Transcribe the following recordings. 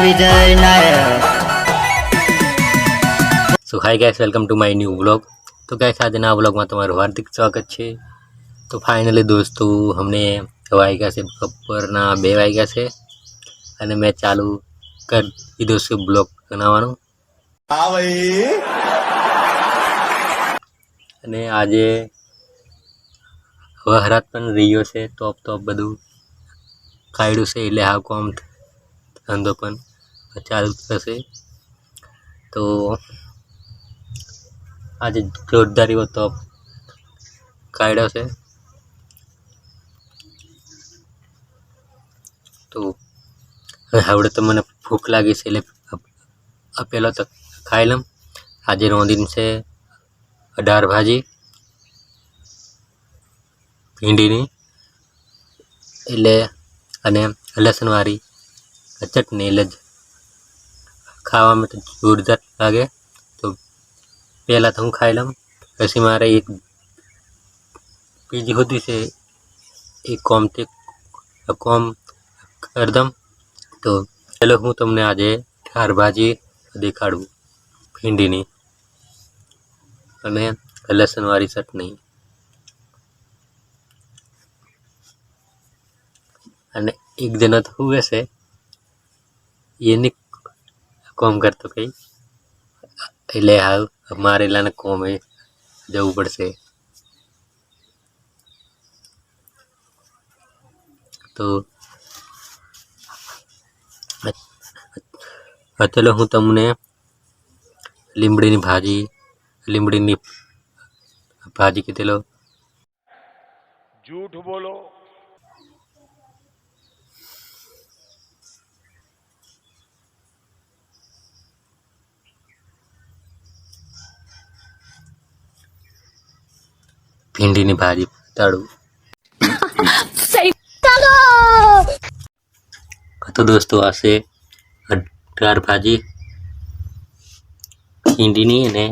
Vijay Nayak so hi guys welcome to my new vlog તો guys આજના વ્લોગમાં તમારું હાર્દિક સ્વાગત છે તો ફાઇનલી દોસ્તો અમને વાગ્યા છે બપોરના બે વાગ્યા છે અને મેં ચાલુ કરી દીધો છે બ્લોગ બનાવવાનું અને આજે વહરાત પણ રહ્યો છે ટોપ ટોપ બધું કાઢ્યું છે એટલે હા કોમ ધંધો પણ ચાલુ થશે તો આજે જોરદાર એવો કાઢ્યો છે. તો હવે તો મને ભૂખ લાગી છે એટલે પહેલો તો ખાઈ લઉં. આજે રોંધીન છે અઢાર ભાજી, ભીંડીની એટલે અને લસણવાળી ચટણી એટલે ખાવામાં તો જોરદાર લાગે. તો પહેલાં તો હું ખાઈ લઉં. પછી મારે એક બીજી હોતી છે, એ કોમથી કોમ કરદમ તો ચાલો હું તમને આજે ચાર ભાજી દેખાડું ભીંડીની. અને લસણવાળી ચટણી. અને એક જણો તો છે. એની કોમ કરતો કઈ એટલે હાલ મારે એટલાને કોમે જવું પડશે. તો અત્યારે હું તમને લીમડીની ભાજી લીમડીની ભાજી કીધેલો. જૂઠ બોલો. ભીંડીની ભાજી તળું તો દોસ્તો આશે અઢાર ભાજી. ભીંડીની અને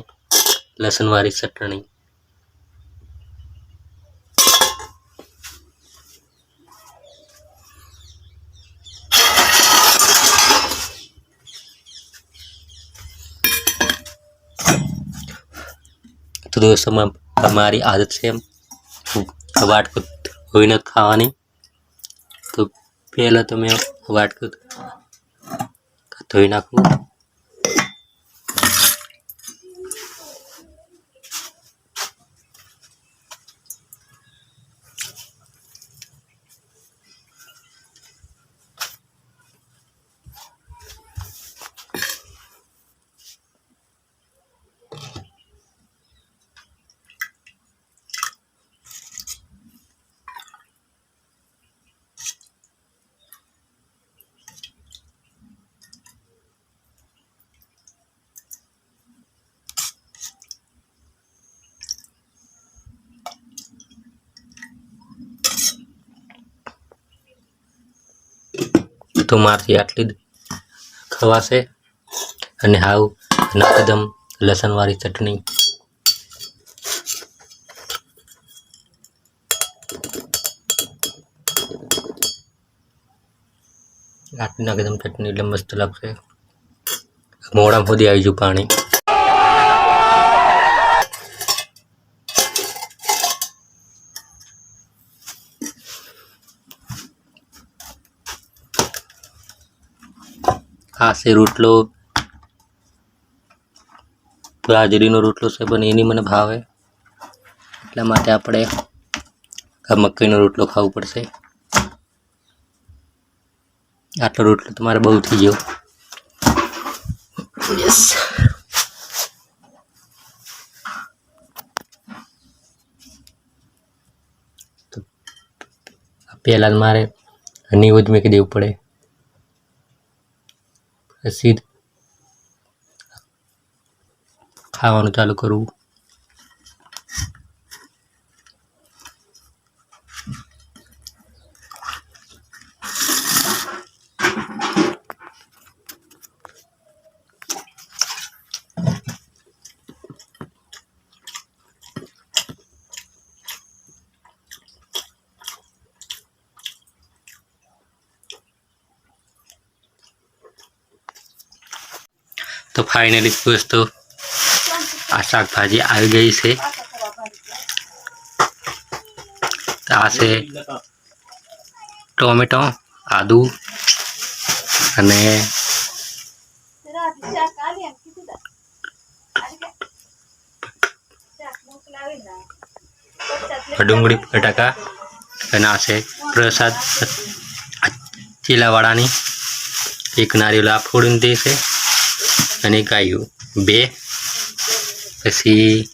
લસણવાળી ચટણી. તો દોસ્તોમાં અમારી આદત છે વાટકું ધોઈને ખાવાની. તો પહેલાં તો મેં વાટકું ધોઈ નાખું. તો મારથી આટલી જ ખવાશે. અને હાવ નકદમ લસણવાળી ચટણી. આટલી નકદમ ચટણી એટલે મસ્ત લાગશે. મોડા સુધી આવી ગયું પાણી. આ છે રોટલો બાજરીનો રોટલો છે પણ એની મને ભાવે. એટલા માટે આપણે આ મકાઈનો રોટલો ખાવો પડશે. આટલો રોટલો તમારે બહુ થઈ ગયો. યસ પહેલાં મારે ન્યૂઝ મૂકી દેવું પડે. પછી ખાવાનું ચાલુ કરવું. તો ફાઇનલી દોસ્તો, આ શાકભાજી આવી ગઈ છે. આ છે ટોમેટો, આદુ અને ડુંગળી બટાકા અને આ છે પ્રસાદ. ચીલાવાળાની એક આ ફોડીને દે છે. અને ગાયું. બે. પછી